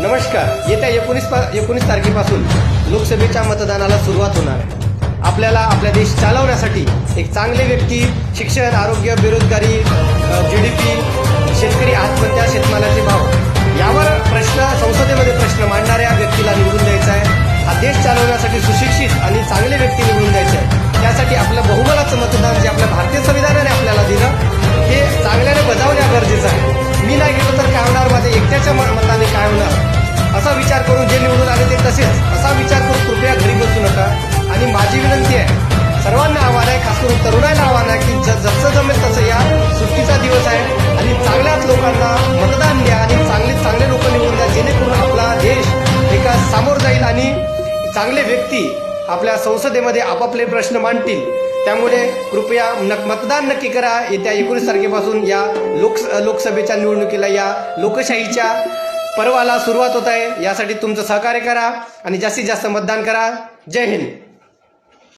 नमस्कार. येत्या एकोणीस एकोणीस तारखेपासून लोकसभेच्या मतदानाला सुरुवात होणार. आहे आपल्याला आपला देश चालवण्यासाठी एक चांगले व्यक्ती शिक्षण आरोग्य बेरोजगारी जी डी पी शेतकरी आत्महत्या शेतमालाचे भाव यावर प्रश्न संसदेमध्ये प्रश्न मांडणाऱ्या व्यक्तीला निवडून द्यायचा आहे. हा देश चालवण्यासाठी सुशिक्षित आणि चांगले व्यक्ती निवडून विचार करून जे निवडून आले ते तसेच. असा विचार करून कृपया घरी बसू नका. आणि माझी विनंती आहे सर्वांना आव्हान आहे खास करून तरुणांना आव्हान आहे की ज- जसं जमेल तसं या सुट्टीचा दिवस आहे. आणि चांगल्याच लोकांना मतदान द्या आणि चांगले चांगले लोक निवडून द्या. जेणेकरून आपला देश विकास सामोर जाईल आणि चांगले व्यक्ती आपल्या संसदेमध्ये आपापले प्रश्न मांडतील. त्यामुळे कृपया नक मतदान नक्की करा. येत्या एकोणीस तारखेपासून या लोक लोकसभेच्या निवडणुकीला या लोकशाहीच्या पर्वाला सुरुवात होत आहे. यासाठी तुमचं सहकार्य करा आणि जास्तीत जास्त मतदान करा. जय हिंद.